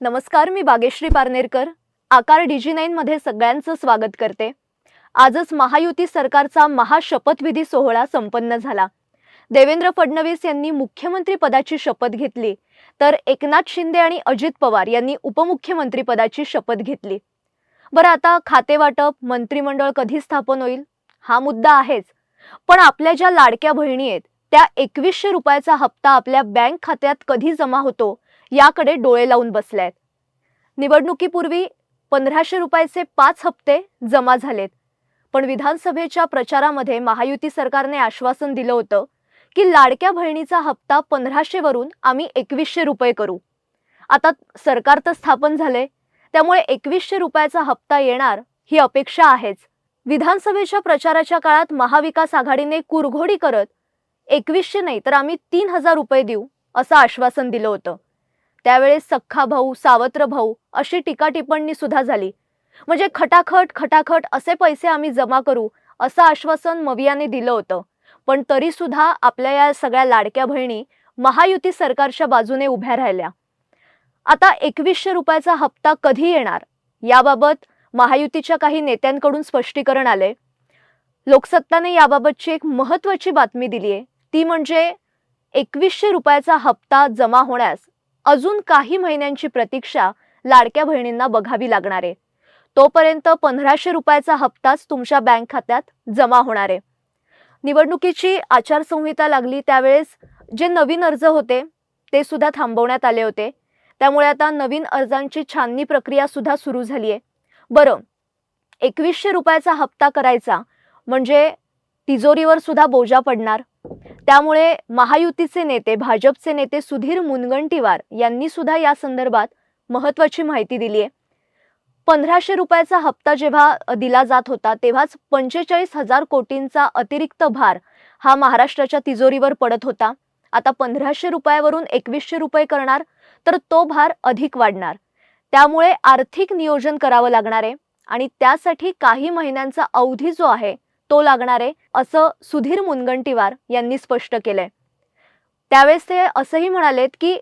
नमस्कार मी बागेश्री पारनेरकर. आकार डीजी नाईनमध्ये सगळ्यांचं स्वागत करते. आजच महायुती सरकारचा महाशपथविधी सोहळा संपन्न झाला. देवेंद्र फडणवीस यांनी मुख्यमंत्री पदाची शपथ घेतली. तर एकनाथ शिंदे आणि अजित पवार यांनी उपमुख्यमंत्री पदाची शपथ घेतली. बरं आता खातेवाटप मंत्रिमंडळ कधी स्थापन होईल? हा मुद्दा आहेच. पण आपल्या ज्या लाडक्या बहिणी आहेत त्या एकवीसशे रुपयाचा हप्ता आपल्या बँक खात्यात कधी जमा होतो? याकडे डोळे लावून बसले आहेत निवडणुकीपूर्वी पंधराशे रुपयाचे पाच हप्ते जमा झालेत. पण विधानसभेच्या प्रचारामध्ये महायुती सरकारने आश्वासन दिलं होतं की लाडक्या बहिणीचा हप्ता पंधराशे वरून आम्ही एकवीसशे रुपये करू. आता सरकार तर स्थापन झाले त्यामुळे एकवीसशे रुपयाचा हप्ता येणार ही अपेक्षा आहेच. विधानसभेच्या प्रचाराच्या काळात महाविकास आघाडीने कुरघोडी करत एकवीसशे नाही तर आम्ही तीन हजार रुपये देऊ असं आश्वासन दिलं होतं. त्यावेळेस सख्खा भाऊ सावत्र भाऊ अशी टीका टिप्पणी सुद्धा झाली. म्हणजे खटाखट खटाखट असे पैसे आम्ही जमा करू असं आश्वासन मवियाने दिलं होतं. पण तरी सुद्धा आपल्या या सगळ्या लाडक्या बहिणी महायुती सरकारच्या बाजूने उभ्या राहिल्या. आता एकवीसशे रुपयाचा हप्ता कधी येणार? याबाबत महायुतीच्या काही नेत्यांकडून स्पष्टीकरण आले लोकसत्ताने याबाबतची एक महत्वाची बातमी दिली आहे ती म्हणजे एकवीसशे रुपयाचा हप्ता जमा होण्यास. अजून काही महिन्यांची प्रतीक्षा लाडक्या बहिणींना बघावी लागणार आहे. तोपर्यंत पंधराशे रुपयाचा हप्ताच तुमच्या बँक खात्यात जमा होणार आहे. निवडणुकीची आचारसंहिता लागली त्यावेळेस जे नवीन अर्ज होते ते सुद्धा थांबवण्यात आले होते. त्यामुळे आता नवीन अर्जांची छाननी प्रक्रिया सुद्धा सुरू झाली आहे बरं एकवीसशे रुपयाचा हप्ता करायचा म्हणजे तिजोरीवर सुद्धा बोजा पडणार. त्यामुळे महायुतीचे नेते भाजपचे नेते सुधीर मुनगंटीवार यांनी सुद्धा या संदर्भात महत्वाची माहिती दिली आहे पंधराशे रुपयाचा हप्ता जेव्हा दिला जात होता तेव्हाच पंचेचाळीस हजार कोटींचा अतिरिक्त भार हा महाराष्ट्राच्या तिजोरीवर पडत होता. आता पंधराशे रुपयावरून एकवीसशे रुपये करणार तर तो भार अधिक वाढणार. त्यामुळे आर्थिक नियोजन करावं लागणार आहे आणि त्यासाठी काही महिन्यांचा अवधी जो आहे तो लागणार आहे असं सुधीर मुनगंटीवार यांनी स्पष्ट केलंय. त्यावेळेस ते असंही म्हणालेत की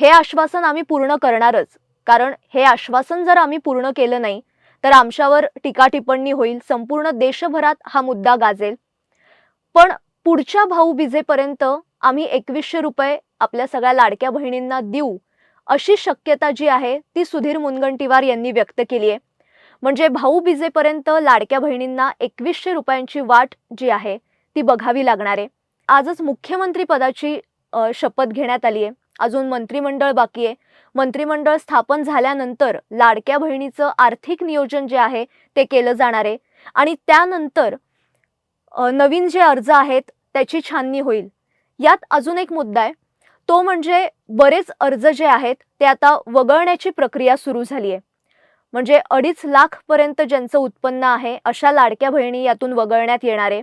हे आश्वासन आम्ही पूर्ण करणारच. कारण हे आश्वासन जर आम्ही पूर्ण केलं नाही तर आमच्यावर टीका टिप्पणी होईल संपूर्ण देशभरात हा मुद्दा गाजेल. पण पुढच्या भाऊबीजेपर्यंत आम्ही एकवीसशे रुपये आपल्या सगळ्या लाडक्या बहिणींना देऊ अशी शक्यता जी आहे ती सुधीर मुनगंटीवार यांनी व्यक्त केली आहे म्हणजे भाऊबीजेपर्यंत लाडक्या बहिणींना एकवीसशे रुपयांची वाट जी आहे ती बघावी लागणार. आहे आजच मुख्यमंत्री पदाची शपथ घेण्यात आली आहे अजून मंत्रिमंडळ बाकी आहे. मंत्रिमंडळ स्थापन झाल्यानंतर लाडक्या बहिणीचं आर्थिक नियोजन जे आहे ते केलं जाणार आहे. आणि त्यानंतर नवीन जे अर्ज आहेत त्याची छाननी होईल. यात अजून एक मुद्दा आहे. तो म्हणजे बरेच अर्ज जे आहेत ते आता वगळण्याची प्रक्रिया सुरू झाली आहे म्हणजे अडीच लाख पर्यंत ज्यांचं उत्पन्न आहे अशा लाडक्या बहिणी यातून वगळण्यात येणार आहे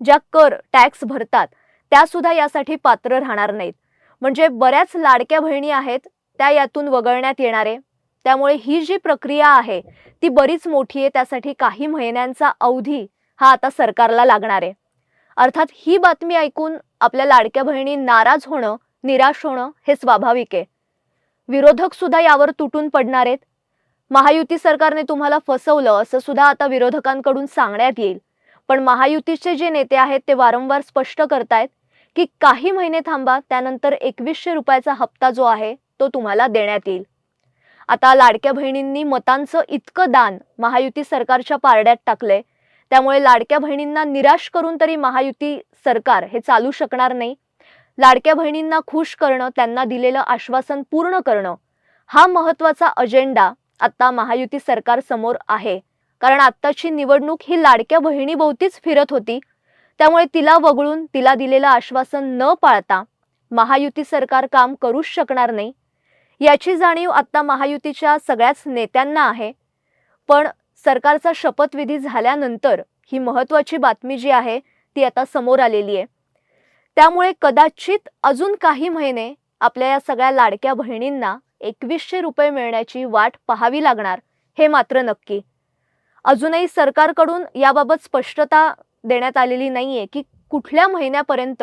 ज्या कर टॅक्स भरतात त्या सुद्धा यासाठी पात्र राहणार नाहीत. म्हणजे बऱ्याच लाडक्या बहिणी आहेत त्या यातून वगळण्यात येणार. आहे त्यामुळे ही जी प्रक्रिया आहे ती बरीच मोठी आहे त्यासाठी काही महिन्यांचा अवधी हा आता सरकारला लागणार. आहे अर्थात ही बातमी ऐकून आपल्या लाडक्या बहिणी नाराज होणं निराश होणं हे स्वाभाविक आहे. विरोधक सुद्धा यावर तुटून पडणार आहेत. महायुती सरकारने तुम्हाला फसवलं असं सुद्धा आता विरोधकांकडून सांगण्यात येईल. पण महायुतीचे जे नेते आहेत ते वारंवार स्पष्ट करतायत की काही महिने थांबा त्यानंतर एकवीसशे रुपयाचा हप्ता जो आहे तो तुम्हाला देण्यात येईल. आता लाडक्या बहिणींनी मतांचं इतकं दान महायुती सरकारच्या पारड्यात टाकलंय त्यामुळे लाडक्या बहिणींना निराश करून तरी महायुती सरकार हे चालू शकणार नाही. लाडक्या बहिणींना खुश करणं त्यांना दिलेलं आश्वासन पूर्ण करणं हा महत्त्वाचा अजेंडा आत्ता महायुती सरकार समोर आहे. कारण आत्ताची निवडणूक ही लाडक्या बहिणीभोवतीच फिरत होती. त्यामुळे तिला वगळून तिला दिलेलं आश्वासन न पाळता महायुती सरकार काम करूच शकणार नाही. याची जाणीव आत्ता महायुतीच्या सगळ्याच नेत्यांना आहे. पण सरकारचा शपथविधी झाल्यानंतर ही महत्त्वाची बातमी जी आहे ती आता समोर आलेली आहे. त्यामुळे कदाचित अजून काही महिने आपल्या या सगळ्या लाडक्या बहिणींना एकवीसशे रुपये मिळण्याची वाट पाहावी लागणार हे मात्र नक्की. अजूनही सरकारकडून याबाबत स्पष्टता देण्यात आलेली नाहीये की कुठल्या महिन्यापर्यंत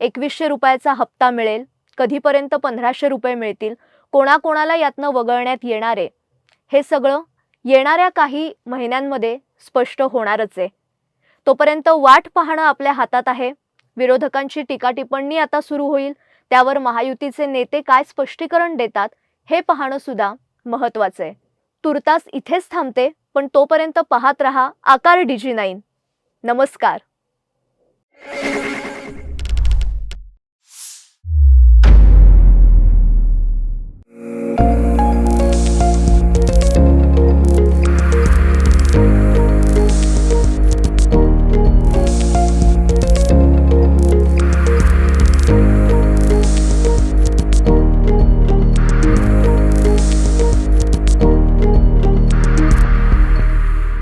एकवीसशे रुपयाचा हप्ता मिळेल कधीपर्यंत पंधराशे रुपये मिळतील कोणाकोणाला यातनं वगळण्यात येणार आहे हे सगळं येणाऱ्या काही महिन्यांमध्ये स्पष्ट होणारच आहे. तोपर्यंत वाट पाहणं आपल्या हातात आहे. विरोधकांची टीका टिप्पणी आता सुरू होईल. त्यावर महायुतीचे नेते काय स्पष्टीकरण देतात हे पाहणं सुद्धा महत्वाचं आहे. तुर्तास इथेच थांबते पण तोपर्यंत पाहत रहा आकार डीजी नाईन नमस्कार.